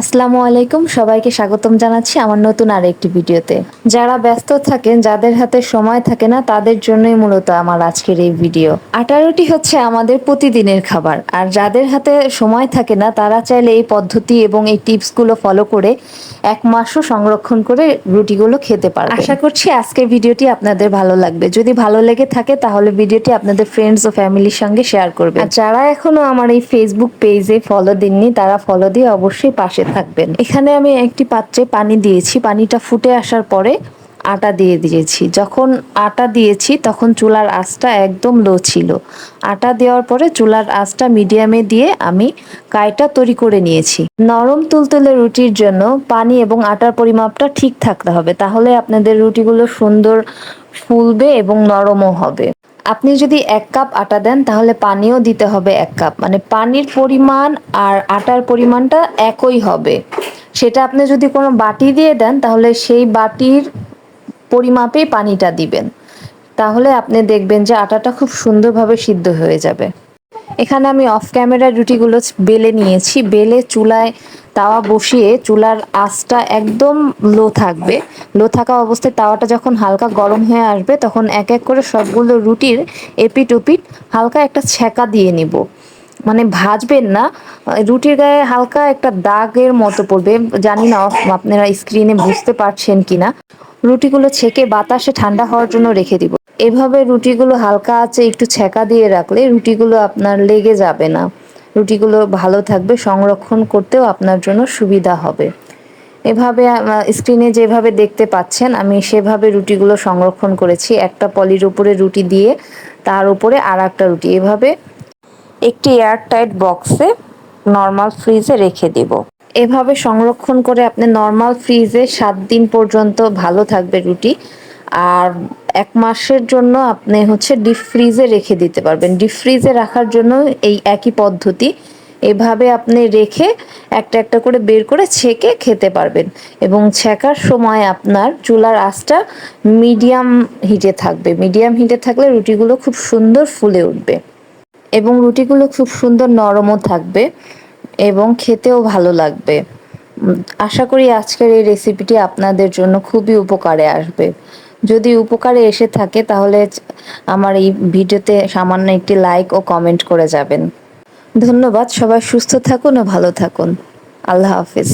আসসালামু আলাইকুম, সবাইকে স্বাগতম জানাচ্ছি আমার নতুন আরেকটি ভিডিওতে। যারা ব্যস্ত থাকেন, যাদের হাতে সময় থাকে না, তাদের জন্যই মূলত আমার আজকের এই ভিডিও। আটা রুটি হচ্ছে আমাদের প্রতিদিনের খাবার, আর যাদের হাতে সময় থাকে না, তারা চাইলে এই পদ্ধতি এবং এই টিপসগুলো ফলো করে এক মাসও সংরক্ষণ করে রুটিগুলো খেতে পারে আশা করছি আজকের ভিডিওটি আপনাদের ভালো লাগবে। যদি ভালো লেগে থাকে, তাহলে ভিডিওটি আপনাদের ফ্রেন্ডস ও ফ্যামিলির সঙ্গে শেয়ার করবে আর যারা এখনও আমার এই ফেসবুক পেজে ফলো দিননি, তারা ফলো দিয়ে অবশ্যই পাশে থাকবেন। এখানে আমি একটি পাত্রে পানি দিয়েছি। পানিটা ফুটে আসার পরে আটা দিয়ে দিয়েছি। যখন আটা দিয়েছি, তখন চুলার আঁচটা একদম লো ছিল। আটা দেওয়ার পরে চুলার আঁচটা মিডিয়ামে দিয়ে আমি কাইটা তৈরি করে নিয়েছি। নরম তুলতুলে রুটির জন্য পানি এবং আটার পরিমাপটা ঠিক থাকতে হবে। তাহলে আপনাদের রুটিগুলো সুন্দর ফুলবে এবং নরমও হবে। আপনি যদি এক কাপ আটা দেন, তাহলে পানিও দিতে হবে এক কাপ। মানে পানির পরিমাণ আর আটার পরিমাণটা একই হবে। সেটা আপনি যদি কোনো বাটি দিয়ে দেন, তাহলে সেই বাটির পরিমাপেই পানিটা দিবেন। তাহলে আপনি দেখবেন যে আটাটা খুব সুন্দরভাবে সিদ্ধ হয়ে যাবে। এখানে আমি অফ ক্যামেরা রুটিগুলো বেলে নিয়েছি। বেলে চুলায় তাওয়া বসিয়ে চুলার আঁচটা একদম লো থাকবে। লো থাকা অবস্থায় তাওয়াটা যখন হালকা গরম হয়ে আসবে, তখন এক এক করে সবগুলো রুটির এপিট ওপিট হালকা একটা ছ্যাঁকা দিয়ে নিব। মানে ভাজবেন না, রুটির গায়ে হালকা একটা দাগের মতো পড়বে। জানি না আপনারা স্ক্রিনে বুঝতে পারছেন কিনা। রুটিগুলো ছেঁকে বাতাসে ঠান্ডা হওয়ার জন্য রেখে দিব। এভাবে রুটিগুলো হালকা আছে, একটু ছেঁকা দিয়ে রাখলে রুটিগুলো আপনার লেগে যাবে না। রুটিগুলো ভালো থাকবে, সংরক্ষণ করতেও আপনার জন্য সুবিধা হবে। এভাবে স্ক্রিনে যেভাবে দেখতে পাচ্ছেন, আমি সেভাবে রুটিগুলো সংরক্ষণ করেছি। একটা পলির উপরে রুটি দিয়ে, তার উপরে আর একটা রুটি। এভাবে একটি এয়ারটাইট বক্সে নর্মাল ফ্রিজে রেখে দেব। এভাবে সংরক্ষণ করে আপনি নর্মাল ফ্রিজে সাত দিন পর্যন্ত ভালো থাকবে রুটি। আর এক মাসের জন্য আপনি হচ্ছে ডিপ ফ্রিজে রেখে দিতে পারবেন। ডিপ ফ্রিজে রাখার জন্য এই একই পদ্ধতি। এভাবে আপনি রেখে একটা একটা করে বের করে ছেঁকে খেতে পারবেন এবং ছেঁকার সময় আপনার চুলার আঁচটা মিডিয়াম হিটে থাকবে। মিডিয়াম হিটে থাকলে রুটিগুলো খুব সুন্দর ফুলে উঠবে এবং রুটিগুলো খুব সুন্দর নরমও থাকবে এবং খেতেও ভালো লাগবে। আশা করি আজকের এই রেসিপিটি আপনাদের জন্য খুবই উপকারে আসবে। যদি উপকারে এসে থাকে, তাহলে আমার এই ভিডিওতে সামান্য একটি লাইক ও কমেন্ট করে যাবেন। ধন্যবাদ, সবাই সুস্থ থাকুন ও ভালো থাকুন। আল্লাহ হাফিজ।